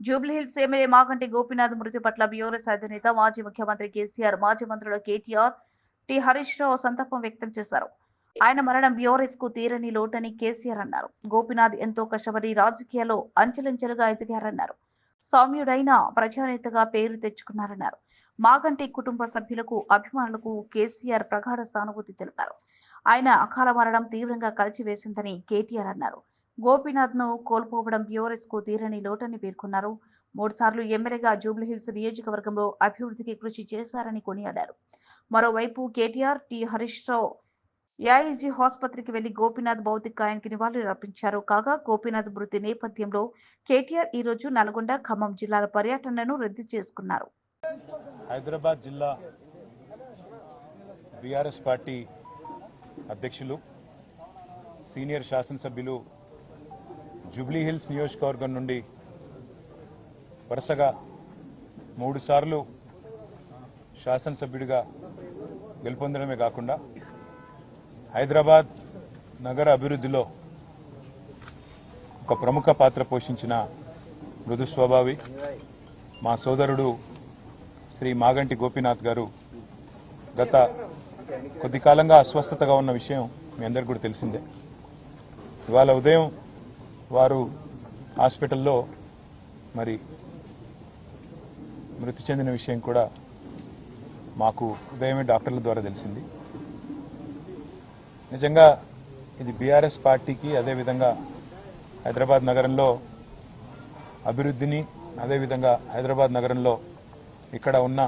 Jubilee Hills MLA Maganti Gopinath మృతి పట్ల BRS అధినేత మాజీ ముఖ్యమంత్రి కేసీఆర్ మాజీ మంత్రులు కేటీఆర్ టి హరీష్ రావు సంతాపం వ్యక్తం చేశారు. ఆయన మరణం బీఆర్ఎస్కు తీరని లోటని కేసీఆర్ అన్నారు. గోపీనాథ్ ఎంతో కష్టపడి రాజకీయాల్లో అంచెలంచెలుగా ఎదిగారన్నారు. సౌమ్యుడైన ప్రజానేతగా పేరు తెచ్చుకున్నారన్నారు. మాగంటి కుటుంబ సభ్యులకు అభిమానులకు కేసీఆర్ ప్రగాఢ సానుభూతి తెలిపారు. ఆయన అకాల మరణం తీవ్రంగా కలిచివేసిందని కేటీఆర్ అన్నారు. గోపీనాథ్ను కోల్పోవడం బీఆర్ఎస్కు తీరని లోటని పేర్కొన్నారు. మూడుసార్లు ఎమ్మెల్యేగా జూబ్లీహిల్స్ నియోజకవర్గంలో అభివృద్ధికి కృషి చేశారని కొనియాడారు. మరోవైపు కేటీఆర్ టి. హరీష్ రావు ఏఐజీ ఆసుపత్రికి వెళ్ళి గోపీనాథ్ భౌతిక కాయానికి నివాళులర్పించారు కాగా గోపీనాథ్ మృతి నేపథ్యంలో కేటీఆర్ ఈ రోజు నల్గొండ ఖమ్మం జిల్లాల పర్యటనను రద్దు చేసుకున్నారు. హైదరాబాద్ జిల్లా బీఆర్ఎస్ పార్టీ అధ్యక్షులు సీనియర్ శాసనసభ్యులు జూబ్లీ హిల్స్ నియోజకవర్గం నుండి వరుసగా మూడుసార్లు శాసనసభ్యుడిగా గెలుపొందడమే కాకుండా హైదరాబాద్ నగర అభివృద్ధిలో ఒక ప్రముఖ పాత్ర పోషించిన మృదు స్వభావి మా సోదరుడు శ్రీ మాగంటి గోపీనాథ్ గారు గత కొద్ది కాలంగా అస్వస్థతగా ఉన్న విషయం మీ అందరికి కూడా తెలిసిందే. ఇవాళ ఉదయం వారు హాస్పిటల్లో మరి మృతి చెందిన విషయం కూడా మాకు ఉదయమే డాక్టర్ల ద్వారా తెలిసింది. నిజంగా ఇది బీఆర్ఎస్ పార్టీకి అదేవిధంగా హైదరాబాద్ నగరంలో అభివృద్ధిని అదేవిధంగా హైదరాబాద్ నగరంలో ఇక్కడ ఉన్న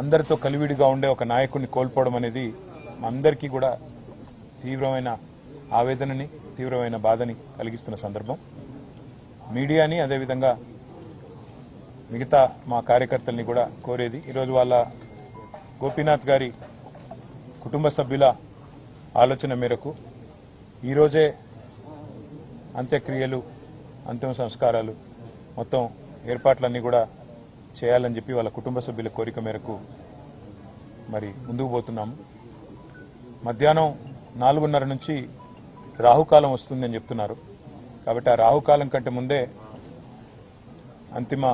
అందరితో కలివిడిగా ఉండే ఒక నాయకుడిని కోల్పోవడం అనేది మా అందరికీ కూడా తీవ్రమైన ఆవేదనని తీవ్రమైన బాధని కలిగిస్తున్న సందర్భం. మీడియాని అదేవిధంగా మిగతా మా కార్యకర్తల్ని కూడా కోరేది. ఈరోజు వాళ్ళ గోపీనాథ్ గారి కుటుంబ సభ్యుల ఆలోచన మేరకు ఈరోజే అంత్యక్రియలు అంతిమ సంస్కారాలు మొత్తం ఏర్పాట్లన్నీ కూడా చేయాలని చెప్పి వాళ్ళ కుటుంబ సభ్యుల కోరిక మేరకు మరి ముందుకు పోతున్నాము. మధ్యాహ్నం నాలుగున్నర నుంచి రాహుకాలం వస్తుందని చెప్తున్నారు. కాబట్టి ఆ రాహుకాలం కంటే ముందే అంతిమ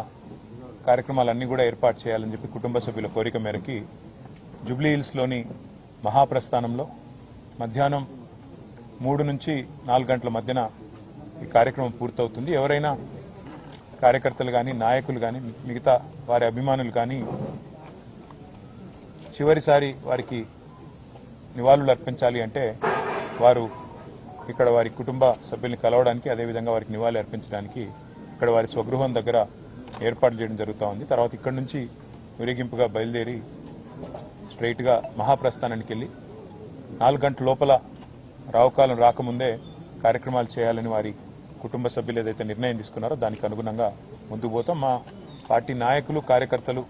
కార్యక్రమాలన్నీ కూడా ఏర్పాటు చేయాలని చెప్పి కుటుంబ సభ్యుల కోరిక మేరకి జూబ్లీ హిల్స్లోని మహాప్రస్థానంలో మధ్యాహ్నం మూడు నుంచి నాలుగు గంటల మధ్యన ఈ కార్యక్రమం పూర్తవుతుంది. ఎవరైనా కార్యకర్తలు కానీ నాయకులు కానీ మిగతా వారి అభిమానులు కానీ చివరిసారి వారికి నివాళులు అర్పించాలి అంటే వారు ఇక్కడ వారి కుటుంబ సభ్యుల్ని కలవడానికి అదేవిధంగా వారికి నివాళి అర్పించడానికి ఇక్కడ వారి స్వగృహం దగ్గర ఏర్పాట్లు చేయడం జరుగుతూ ఉంది. తర్వాత ఇక్కడ నుంచి ఊరేగింపుగా బయలుదేరి స్ట్రైట్గా మహాప్రస్థానానికి వెళ్ళి నాలుగు గంటల లోపల రావుకాలం రాకముందే కార్యక్రమాలు చేయాలని వారి కుటుంబ సభ్యులు ఏదైతే నిర్ణయం తీసుకున్నారో దానికి అనుగుణంగా ముందుకు పోతాం. మా పార్టీ నాయకులు కార్యకర్తలు